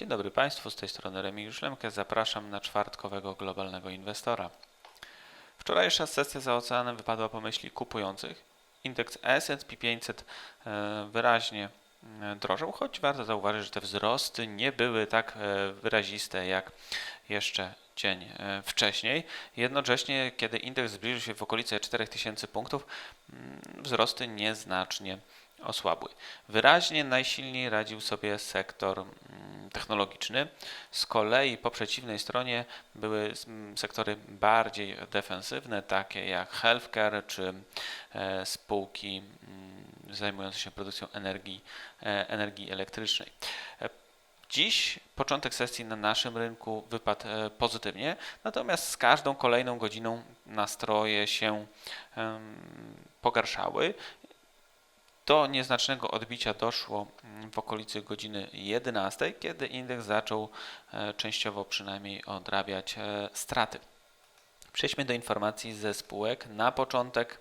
Dzień dobry Państwu, z tej strony Remigiusz Lemke. Zapraszam na czwartkowego globalnego inwestora. Wczorajsza sesja za oceanem wypadła po myśli kupujących. Indeks S&P 500 e, wyraźnie e, drożył, choć warto zauważyć, że te wzrosty nie były tak e, wyraziste jak jeszcze dzień wcześniej. Jednocześnie, kiedy indeks zbliżył się w okolice 4000 punktów, mm, wzrosty nieznacznie osłabły. Wyraźnie najsilniej radził sobie sektor mm, technologiczny. Z kolei po przeciwnej stronie były mm, sektory bardziej defensywne, takie jak healthcare czy e, spółki mm, zajmujące się produkcją energii, e, energii elektrycznej. E, Dziś początek sesji na naszym rynku wypadł pozytywnie, natomiast z każdą kolejną godziną nastroje się pogarszały. Do nieznacznego odbicia doszło mm, w okolicy godziny 11, kiedy indeks zaczął e, częściowo przynajmniej odrabiać e, straty. Przejdźmy do informacji ze spółek. Na początek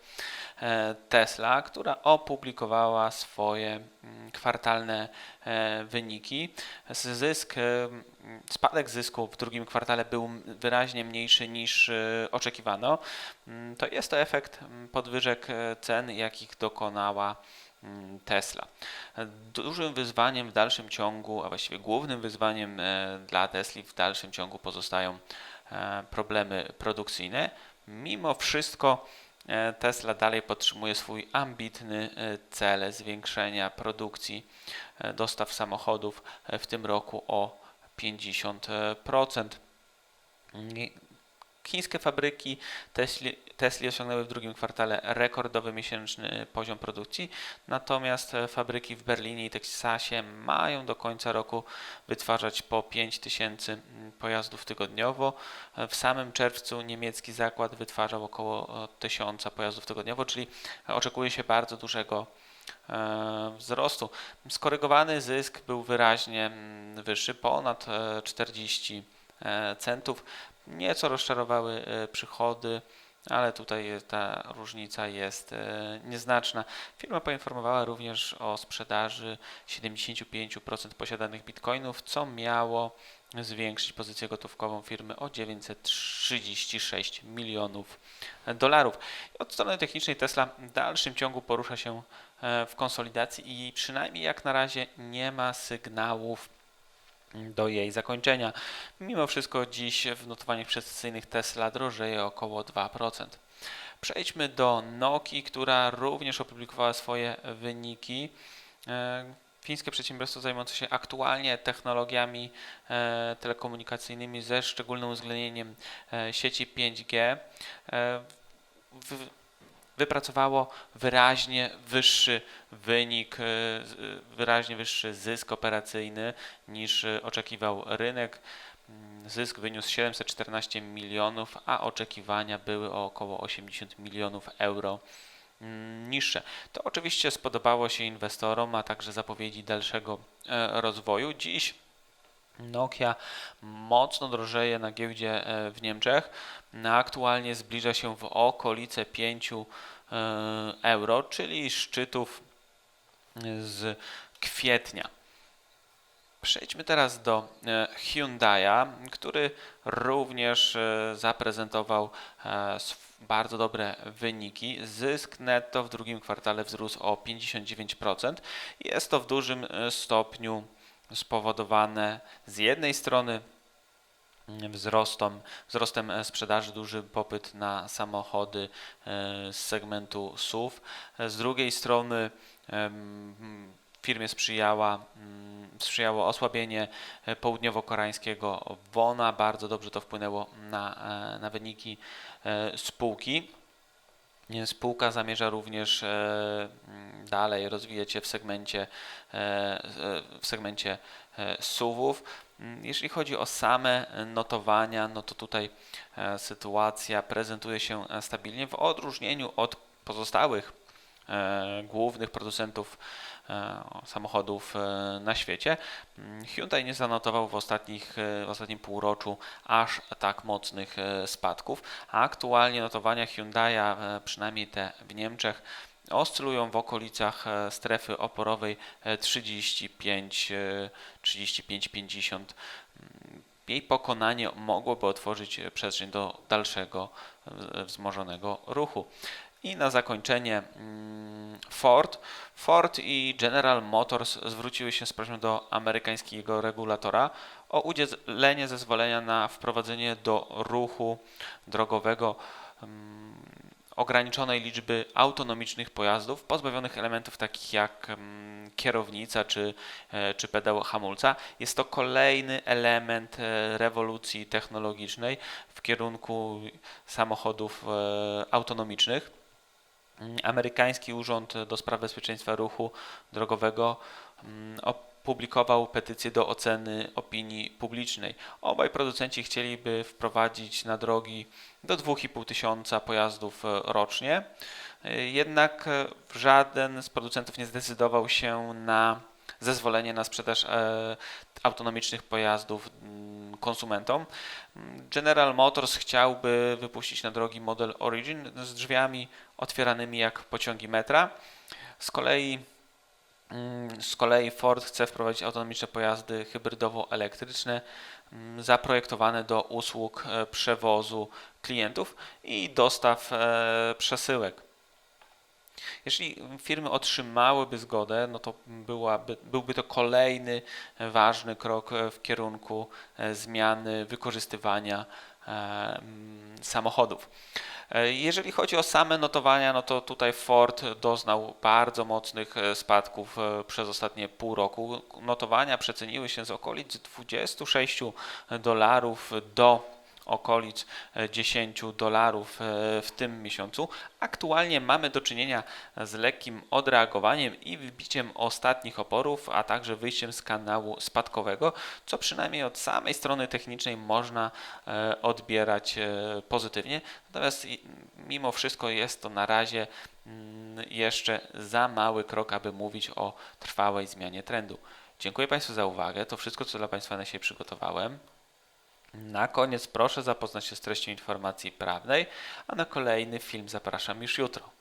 e, Tesla, która opublikowała swoje mm, kwartalne wyniki. Zysk, e, m, spadek zysku w drugim kwartale był wyraźnie mniejszy niż oczekiwano. Mm, To jest to efekt mm, podwyżek cen, jakich dokonała mm, Tesla. E, Dużym wyzwaniem w dalszym ciągu, a właściwie głównym wyzwaniem e, dla Tesli w dalszym ciągu pozostają e, problemy produkcyjne. Mimo wszystko e, Tesla dalej podtrzymuje swój ambitny cel zwiększenia produkcji dostaw samochodów w tym roku o 50%. Chińskie fabryki Tesli, Tesli osiągnęły w drugim kwartale rekordowy miesięczny poziom produkcji, natomiast e, fabryki w Berlinie i Teksasie mają do końca roku wytwarzać po 5000 mm, pojazdów tygodniowo. E, W samym czerwcu niemiecki zakład wytwarzał około e, 1000 pojazdów tygodniowo, czyli oczekuje się bardzo dużego e, wzrostu. Skorygowany zysk był wyraźnie mm, wyższy, ponad e, 40 e, centów. Nieco rozczarowały e, przychody, ale tutaj ta różnica jest e, nieznaczna. Firma poinformowała również o sprzedaży 75% posiadanych bitcoinów, co miało zwiększyć pozycję gotówkową firmy o 936 milionów dolarów. Od strony technicznej Tesla w dalszym ciągu porusza się e, w konsolidacji i przynajmniej jak na razie nie ma sygnałów do jej zakończenia. Mimo wszystko dziś w notowaniach precesyjnych Tesla drożeje około 2%. Przejdźmy do Nokii, która również opublikowała swoje wyniki. E, Fińskie przedsiębiorstwo zajmujące się aktualnie technologiami e, telekomunikacyjnymi ze szczególnym uwzględnieniem e, sieci 5G e, w, wypracowało wyraźnie wyższy wynik, e, z- wyraźnie wyższy zysk operacyjny niż e, oczekiwał rynek. Mm, Zysk wyniósł 714 milionów, a oczekiwania były o około 80 milionów euro mm, niższe. To oczywiście spodobało się inwestorom, a także zapowiedzi dalszego e, rozwoju. Dziś Nokia mocno drożeje na giełdzie e, w Niemczech. No, Aktualnie zbliża się w okolice 5 e, euro, czyli szczytów z kwietnia. Przejdźmy teraz do e, Hyundai'a, który również e, zaprezentował e, bardzo dobre wyniki. Zysk netto w drugim kwartale wzrósł o 59%. Jest to w dużym e, stopniu spowodowane z jednej strony wzrostem, e, sprzedaży, duży popyt na samochody e, z segmentu SUV. E, Z drugiej strony firmie sprzyjała, mm, sprzyjało osłabienie południowo-koreańskiego wona. Bardzo dobrze to wpłynęło na, na wyniki spółki. Spółka zamierza również e, dalej rozwijać się w segmencie, e, e, w segmencie SUV-ów. Mm, Jeśli chodzi o same notowania, no to tutaj sytuacja prezentuje się stabilnie w odróżnieniu od pozostałych głównych producentów e, samochodów e, na świecie. Hyundai nie zanotował w, ostatnich, e, w ostatnim półroczu aż tak mocnych e, spadków, a aktualnie notowania Hyundai'a, e, przynajmniej te w Niemczech, oscylują w okolicach e, strefy oporowej e, 35, e, 35-50. Mm, Jej pokonanie mogłoby otworzyć e, przestrzeń do dalszego e, wzmożonego ruchu. I na zakończenie mm, Ford. Ford i General Motors zwróciły się z prośbą do amerykańskiego regulatora o udzielenie zezwolenia na wprowadzenie do ruchu drogowego mm, ograniczonej liczby autonomicznych pojazdów pozbawionych elementów takich jak mm, kierownica czy, e, czy pedał hamulca. Jest to kolejny element e, rewolucji technologicznej w kierunku samochodów e, autonomicznych. Mm, Amerykański Urząd do Spraw Bezpieczeństwa Ruchu Drogowego mm, opublikował petycję do oceny opinii publicznej. Obaj producenci chcieliby wprowadzić na drogi do 2,5 tysiąca pojazdów e, rocznie. E, Jednak e, żaden z producentów nie zdecydował się na zezwolenie na sprzedaż autonomicznych pojazdów konsumentom. General Motors chciałby wypuścić na drogi model Origin z drzwiami otwieranymi jak pociągi metra. Z kolei Mm, Z kolei Ford chce wprowadzić autonomiczne pojazdy hybrydowo-elektryczne mm, zaprojektowane do usług e, przewozu klientów i dostaw e, przesyłek. Jeśli firmy otrzymałyby zgodę, no to byłaby, byłby to kolejny ważny krok w kierunku e, zmiany wykorzystywania e, mm, samochodów. E, Jeżeli chodzi o same notowania, no to tutaj Ford doznał bardzo mocnych spadków przez ostatnie pół roku. Notowania przeceniły się z okolic 26 dolarów do okolic e, 10 dolarów e, w tym miesiącu. Aktualnie mamy do czynienia z lekkim odreagowaniem i wybiciem ostatnich oporów, a także wyjściem z kanału spadkowego, co przynajmniej od samej strony technicznej można e, odbierać e, pozytywnie. Natomiast mimo wszystko jest to na razie mm, jeszcze za mały krok, aby mówić o trwałej zmianie trendu. Dziękuję Państwu za uwagę. To wszystko, co dla Państwa na dzisiaj przygotowałem. Na koniec proszę zapoznać się z treścią informacji prawnej, a na kolejny film zapraszam już jutro.